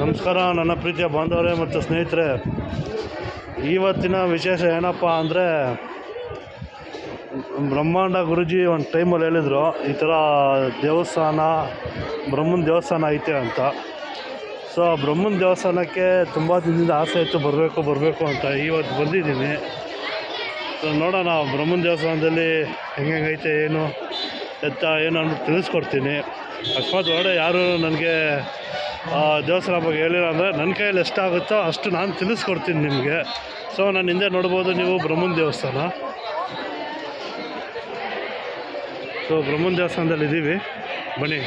ನಮಸ್ಕಾರ, ನನ್ನ ಪ್ರೀತಿಯ ಬಾಂಧವರೇ ಮತ್ತು ಸ್ನೇಹಿತರೆ. ಇವತ್ತಿನ ವಿಶೇಷ ಏನಪ್ಪ ಅಂದರೆ, ಬ್ರಹ್ಮಾಂಡ ಗುರುಜಿ ಒಂದು ಟೈಮಲ್ಲಿ ಹೇಳಿದರು, ಈ ಥರ ದೇವಸ್ಥಾನ, ಬ್ರಹ್ಮನ ದೇವಸ್ಥಾನ ಐತೆ ಅಂತ. ಸೊ ಬ್ರಹ್ಮನ ದೇವಸ್ಥಾನಕ್ಕೆ ತುಂಬ ದಿನದಿಂದ ಆಸೆ ಇತ್ತು, ಬರಬೇಕು ಬರಬೇಕು ಅಂತ ಇವತ್ತು ಬಂದಿದ್ದೀನಿ. ಸೊ ನೋಡೋಣ, ಬ್ರಹ್ಮನ ದೇವಸ್ಥಾನದಲ್ಲಿ ಹೆಂಗೈತೆ ಏನು, ಎತ್ತ, ಏನು ಅಂದ್ಬಿಟ್ಟು ತಿಳಿಸ್ಕೊಡ್ತೀನಿ. ಅಕಸ್ಮಾತ್ ಹೊರಗಡೆ ಯಾರು ನನಗೆ ದೇವಸ್ಥಾನ ಬಗ್ಗೆ ಹೇಳಿಲ್ಲ ಅಂದರೆ ನನ್ನ ಕೈಯಲ್ಲಿ ಎಷ್ಟಾಗುತ್ತೋ ಅಷ್ಟು ನಾನು ತಿಳಿಸ್ಕೊಡ್ತೀನಿ ನಿಮಗೆ. ಸೊ ನಾನು ಹಿಂದೆ ನೋಡ್ಬೋದು ನೀವು ಬ್ರಹ್ಮನ್ ದೇವಸ್ಥಾನ. ಸೊ ಬ್ರಹ್ಮನ್ ದೇವಸ್ಥಾನದಲ್ಲಿ ಇದ್ದೀವಿ ಬನ್ನಿ.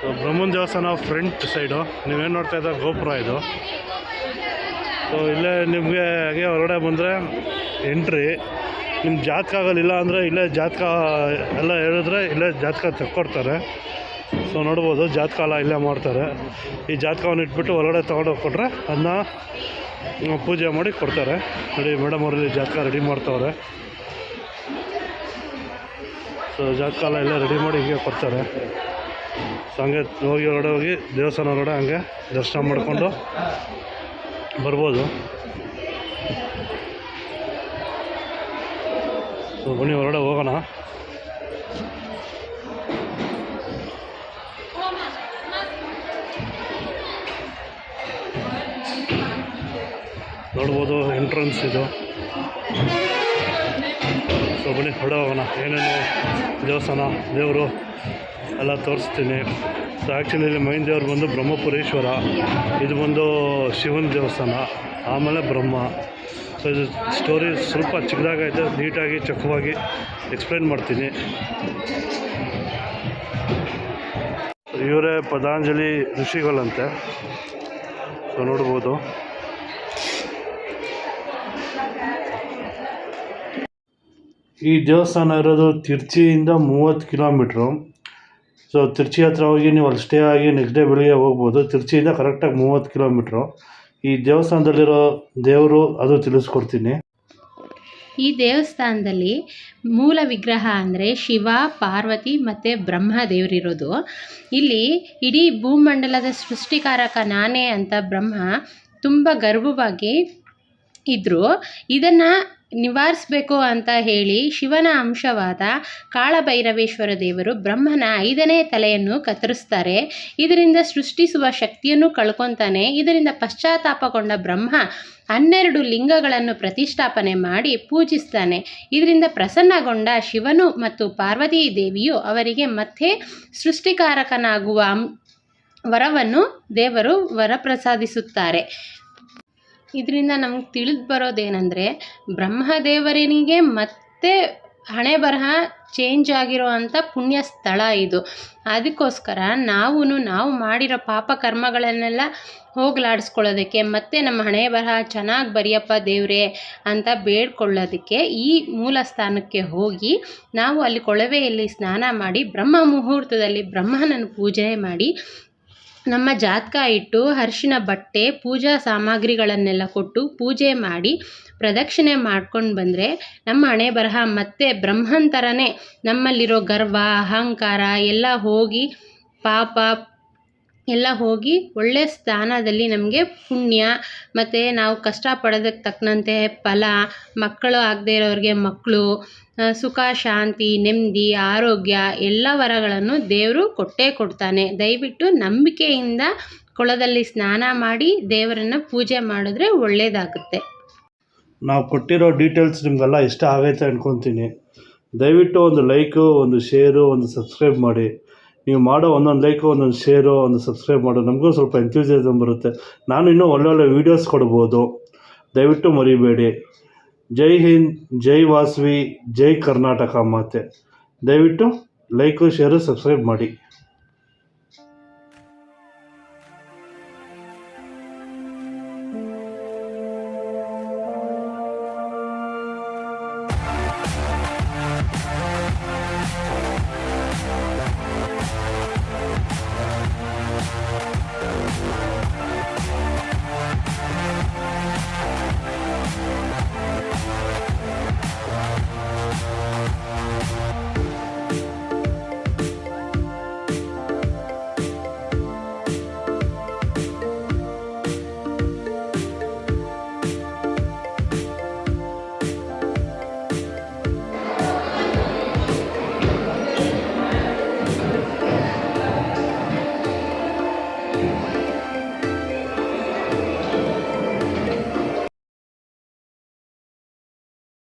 ಸೊ ಬ್ರಹ್ಮನ್ ದೇವಸ್ಥಾನ ಫ್ರಂಟ್ ಸೈಡು ನೀವೇನು ನೋಡ್ತಾ ಇದ್ದಾರೆ? ಗೋಪುರ ಇದು. ಸೊ ಇಲ್ಲೇ ನಿಮಗೆ ಹಾಗೆ ಹೊರಗಡೆ ಬಂದರೆ ಎಂಟ್ರಿ ನಿಮ್ಮ ಜಾತಕ ಆಗಲಿಲ್ಲ ಅಂದರೆ ಇಲ್ಲೇ ಜಾತಕ ಎಲ್ಲ ಹೇಳಿದ್ರೆ ಇಲ್ಲೇ ಜಾತಕ ತೆಕ್ಕೊಡ್ತಾರೆ ಸೊ ನೋಡ್ಬೋದು ಜಾತಕ ಎಲ್ಲ ಇಲ್ಲೇ ಮಾಡ್ತಾರೆ. ಈ ಜಾತಕವನ್ನು ಇಟ್ಬಿಟ್ಟು ಹೊರಗಡೆ ತೊಗೊಂಡೋಗಿ ಕೊಟ್ಟರೆ ಅದನ್ನ ಪೂಜೆ ಮಾಡಿ ಕೊಡ್ತಾರೆ. ನೋಡಿ ಮೇಡಮ್ ಅವರಲ್ಲಿ ಜಾತಕ ರೆಡಿ ಮಾಡ್ತವ್ರೆ. ಸೊ ಜಾತಕ ಎಲ್ಲ ರೆಡಿ ಮಾಡಿ ಹೀಗೆ ಕೊಡ್ತಾರೆ. ಸೊ ಹಂಗೆ ಹೋಗಿ ಹೊರಗಡೆ ಹೋಗಿ ದೇವಸ್ಥಾನ ಹೊರಗಡೆ ಹಂಗೆ ದರ್ಶನ ಮಾಡಿಕೊಂಡು ಬರ್ಬೋದು. ಸೊ ಬನ್ನಿ ಹೊರಗಡೆ ಹೋಗೋಣ. ನೋಡ್ಬೋದು ಎಂಟ್ರೆನ್ಸ್ ಇದು. ಸೊ ಬನ್ನಿ ಹೋಗೋಣ ಏನೇನು ದೇವಸ್ಥಾನ, ದೇವರು ಎಲ್ಲ ತೋರಿಸ್ತೀನಿ. ಸೊ ಆ್ಯಕ್ಚುಲಿ ಮೈನ್ ದೇವ್ರು ಬಂದು ಬ್ರಹ್ಮಪುರೇಶ್ವರ. ಇದು ಬಂದು ಶಿವನ ದೇವಸ್ಥಾನ. ಆಮೇಲೆ ಬ್ರಹ್ಮ. ಸೊ ಇದು ಸ್ಟೋರಿ ಸ್ವಲ್ಪ ಚಿಕ್ಕದಾಗೈತೆ, ನೀಟಾಗಿ, ಚಕ್ಕವಾಗಿ ಎಕ್ಸ್ಪ್ಲೈನ್ ಮಾಡ್ತೀನಿ. ಇವರೇ ಪದಾಂಜಲಿ ಋಷಿಗಳಂತೆ. ಸೊ ನೋಡ್ಬೋದು. ಈ ದೇವಸ್ಥಾನ ಇರೋದು ತಿರ್ಚಿಯಿಂದ ಮೂವತ್ತು ಕಿಲೋಮೀಟ್ರು. ಸೊ ತಿರ್ಚಿ ಹತ್ರ ಹೋಗಿ ನೀವು ಅಲ್ಲಿ ಸ್ಟೇ ಆಗಿ ನೆಕ್ಸ್ಟ್ ಡೇ ಬೆಳಿಗ್ಗೆ ಹೋಗ್ಬೋದು. ತಿರ್ಚಿಯಿಂದ ಕರೆಕ್ಟಾಗಿ ಮೂವತ್ತು ಕಿಲೋಮೀಟ್ರು. ಈ ದೇವಸ್ಥಾನದಲ್ಲಿರೋ ದೇವರು ಅದು ತಿಳಿಸ್ಕೊಡ್ತೀನಿ. ಈ ದೇವಸ್ಥಾನದಲ್ಲಿ ಮೂಲ ವಿಗ್ರಹ ಅಂದರೆ ಶಿವ, ಪಾರ್ವತಿ ಮತ್ತು ಬ್ರಹ್ಮ ದೇವರಿರೋದು ಇಲ್ಲಿ ಇಡೀ ಭೂಮಂಡಲದ ಸೃಷ್ಟಿಕಾರಕ ನಾನೇ ಅಂತ ಬ್ರಹ್ಮ ತುಂಬ ಗರ್ವವಾಗಿ ಇದ್ದರು ಇದನ್ನು ನಿವಾರಿಸಬೇಕು ಅಂತ ಹೇಳಿ ಶಿವನ ಅಂಶವಾದ ಕಾಳಭೈರವೇಶ್ವರ ದೇವರು ಬ್ರಹ್ಮನ ಐದನೇ ತಲೆಯನ್ನು ಕತ್ತರಿಸ್ತಾರೆ. ಇದರಿಂದ ಸೃಷ್ಟಿಸುವ ಶಕ್ತಿಯನ್ನು ಕಳ್ಕೊತಾನೆ. ಇದರಿಂದ ಪಶ್ಚಾತ್ತಾಪಗೊಂಡ ಬ್ರಹ್ಮ ಹನ್ನೆರಡು ಲಿಂಗಗಳನ್ನು ಪ್ರತಿಷ್ಠಾಪನೆ ಮಾಡಿ ಪೂಜಿಸ್ತಾನೆ. ಇದರಿಂದ ಪ್ರಸನ್ನಗೊಂಡ ಶಿವನು ಮತ್ತು ಪಾರ್ವತೀ ದೇವಿಯು ಅವರಿಗೆ ಮತ್ತೆ ಸೃಷ್ಟಿಕಾರಕನಾಗುವ ವರವನ್ನು ದೇವರು ವರಪ್ರಸಾದಿಸುತ್ತಾರೆ. ಇದರಿಂದ ನಮ್ಗೆ ತಿಳಿದು ಬರೋದೇನೆಂದರೆ, ಬ್ರಹ್ಮದೇವರನಿಗೆ ಮತ್ತೆ ಹಣೆ ಬರಹ ಚೇಂಜ್ ಆಗಿರೋ ಅಂಥ ಪುಣ್ಯ ಸ್ಥಳ ಇದು. ಅದಕ್ಕೋಸ್ಕರ ನಾವು ನಾವು ಮಾಡಿರೋ ಪಾಪ ಕರ್ಮಗಳನ್ನೆಲ್ಲ ಹೋಗಲಾಡಿಸ್ಕೊಳ್ಳೋದಕ್ಕೆ, ಮತ್ತೆ ನಮ್ಮ ಹಣೆ ಬರಹ ಚೆನ್ನಾಗಿ ಬರೆಯಪ್ಪ ದೇವರೇ ಅಂತ ಬೇಡ್ಕೊಳ್ಳೋದಕ್ಕೆ ಈ ಮೂಲ ಸ್ಥಾನಕ್ಕೆ ಹೋಗಿ ನಾವು ಅಲ್ಲಿ ಕೊಳವೆಯಲ್ಲಿ ಸ್ನಾನ ಮಾಡಿ, ಬ್ರಹ್ಮ ಮುಹೂರ್ತದಲ್ಲಿ ಬ್ರಹ್ಮನನ್ನು ಪೂಜೆ ಮಾಡಿ ನಮ್ಮ ಜಾತಕ ಇಟ್ಟು ಅರ್ಶಿನ ಬಟ್ಟೆ, ಪೂಜಾ ಸಾಮಗ್ರಿಗಳನ್ನೆಲ್ಲ ಕೊಟ್ಟು ಪೂಜೆ ಮಾಡಿ ಪ್ರದಕ್ಷಿಣೆ ಮಾಡ್ಕೊಂಡು ಬಂದರೆ ನಮ್ಮ ಹಣೆ ಬರಹ ಮತ್ತೆ ಬ್ರಹ್ಮನ್ ಥರನೇ ನಮ್ಮಲ್ಲಿರೋ ಗರ್ವ, ಅಹಂಕಾರ ಎಲ್ಲ ಹೋಗಿ ಪಾಪ ಎಲ್ಲ ಹೋಗಿ ಒಳ್ಳೆ ಸ್ಥಾನದಲ್ಲಿ ನಮಗೆ ಪುಣ್ಯ. ಮತ್ತು ನಾವು ಕಷ್ಟಪಡೋದಕ್ಕೆ ತಕ್ಕಂತೆ ಫಲ, ಮಕ್ಕಳು ಆಗದೇ ಇರೋರಿಗೆ ಮಕ್ಕಳು ಸುಖ, ಶಾಂತಿ, ನೆಮ್ಮದಿ, ಆರೋಗ್ಯ, ಎಲ್ಲ ವರಗಳನ್ನು ದೇವರು ಕೊಟ್ಟೇ ಕೊಡ್ತಾನೆ. ದಯವಿಟ್ಟು ನಂಬಿಕೆಯಿಂದ ಕೊಳದಲ್ಲಿ ಸ್ನಾನ ಮಾಡಿ ದೇವರನ್ನು ಪೂಜೆ ಮಾಡಿದ್ರೆ ಒಳ್ಳೆಯದಾಗುತ್ತೆ ನಾವು ಕೊಟ್ಟಿರೋ ಡೀಟೇಲ್ಸ್ ನಿಮಗೆಲ್ಲ ಇಷ್ಟ ಆಗೈತೆ ಅಂದ್ಕೊತೀನಿ ದಯವಿಟ್ಟು ಒಂದು ಲೈಕು ಒಂದು ಶೇರು ಒಂದು ಸಬ್ಸ್ಕ್ರೈಬ್ ಮಾಡಿ. ನೀವು ಮಾಡೋ ಒಂದೊಂದು ಲೈಕು ಒಂದೊಂದು ಶೇರು ಒಂದು ಸಬ್ಸ್ಕ್ರೈಬ್ ಮಾಡೋ ನಮಗೂ ಸ್ವಲ್ಪ ಎಂಥ್ಯೂಸಿಯಾಸಮ್ ಬರುತ್ತೆ. ನಾನು ಇನ್ನೂ ಒಳ್ಳೊಳ್ಳೆ ವೀಡಿಯೋಸ್ ಕೊಡ್ಬೋದು. ದಯವಿಟ್ಟು ಮರಿಬೇಡಿ. ಜೈ ಹಿಂದ್, ಜೈ ವಾಸವಿ, ಜೈ ಕರ್ನಾಟಕ ಮಾತೆ. ದಯವಿಟ್ಟು ಲೈಕು ಶೇರು ಸಬ್ಸ್ಕ್ರೈಬ್ ಮಾಡಿ.